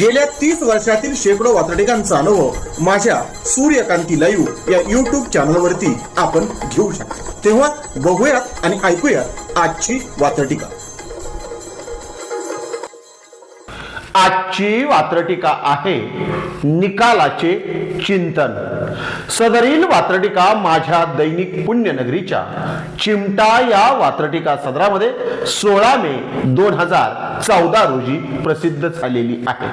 गेल्या तीस वर्षातील शेकडो वातडिकांचा अनुभव माझ्या सूर्यकांती लाईव्ह या युट्यूब चॅनलवरती आपण घेऊ शकतो. तेव्हा बघूयात आणि ऐकूयात आजची वातडिका आजची वात्रटिका आहे निकालाचे चिंतन. सदरील वात्रटिका माझ्या दैनिक पुण्यनगरीच्या चिमटा या वात्रटिका सदरामध्ये सोळा मे दोन हजार चौदा रोजी प्रसिद्ध झालेली आहे.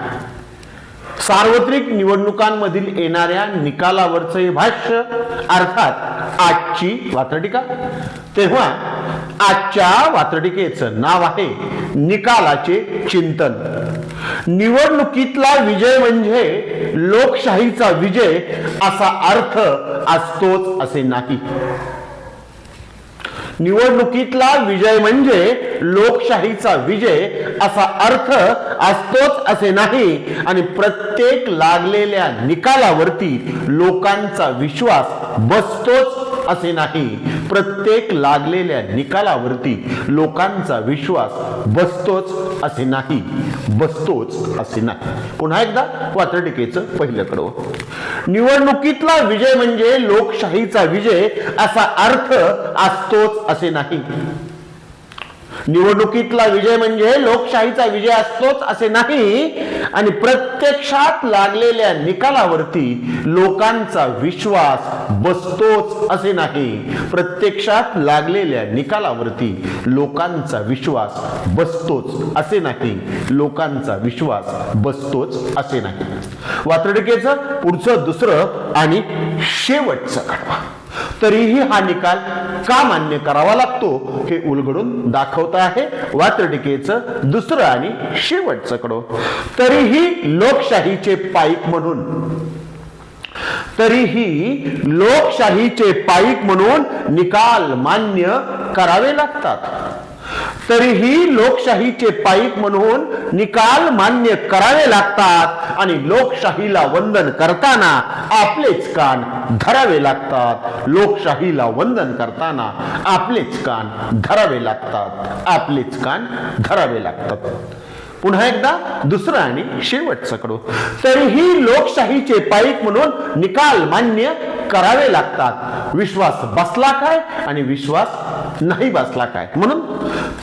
सार्वत्रिक निवडणुकांमधील येणाऱ्या निकालावरचं भाष्य अर्थात आजची वात्रटिका. तेव्हा आजच्या वात्रटिकेचं नाव आहे निकालाचे चिंतन. निवडणुकीतला विजय म्हणजे लोकशाहीचा विजय असा अर्थ असतोच असे नाही. निवडणुकीतला विजय म्हणजे लोकशाहीचा विजय असा अर्थ असतोच असे नाही आणि प्रत्येक लागलेल्या निकालावरती लोकांचा विश्वास बसतोच असे नाही. प्रत्येक लागलेल्या निकालावरती लोकांचा विश्वास बसतोच असे नाही. बसतोच असे नाही. पुन्हा एकदा वात्रटिकेचं पहिलं कडवं. निवडणुकीतला विजय म्हणजे लोकशाहीचा विजय असा अर्थ असतोच असे नाही. निवडणुकीतला विजय म्हणजे लोकशाहीचा विजय असतोच असे नाही. आणि प्रत्यक्षात लागलेल्या निकालावरती लोकांचा विश्वास बसतोच असे नाही. प्रत्यक्षात लागलेल्या निकालावरती लोकांचा विश्वास बसतोच असे नाही. लोकांचा विश्वास बसतोच असे नाही. वात्रटिकेचं पुढचं दुसरं आणि शेवटचं कडवा. तरीही हा निकाल का मान्य करावा लागतो हे उलगडून दाखवत आहे वात्रटिकेचं दुसरं आणि शेवटचं कडो. तरीही लोकशाहीचे पाईक म्हणून तरीही लोकशाहीचे पाईक म्हणून निकाल मान्य करावे लागतात. तरीही लोकशाहीचे पाईक म्हणून निकाल मान्य करावे लागतात आणि लोकशाहीला वंदन करताना आपलेच कान धरावे लागतात. लोकशाहीला वंदन करताना आपलेच कान धरावे लागतात. आपलेच कान धरावे लागतात. पुन्हा एकदा दुसरं आणि शेवटचं कडू. तरीही लोकशाहीचे पाईक म्हणून निकाल मान्य करावे लागतात. विश्वास बसला काय आणि विश्वास नाही बसला काय? म्हणून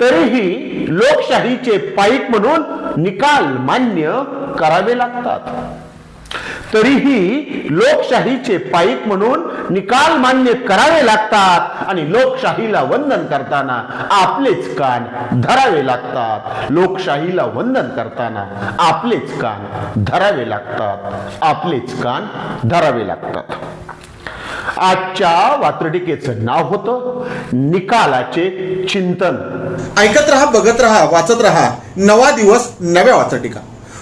तरीही लोकशाहीचे पाईक म्हणून निकाल मान्य करावे लागतात. तरीही लोकशाहीचे पाईक म्हणून निकाल मान्य करावे लागतात आणि लोकशाहीला वंदन करताना आपलेच कान धरावे लागतात. लोकशाहीला वंदन करताना आपलेच कान धरावे लागतात. आपलेच कान धरावे लागतात. आजच्या वात्रटिकेचं नाव होतं निकालाचे चिंतन. ऐकत रहा बघत रहा वाचत रहा. नवा दिवस नव्या वाचटिका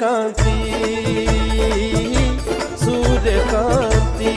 ಕಾಂತಿ ಸೂರ್ಯಕಾಂತಿ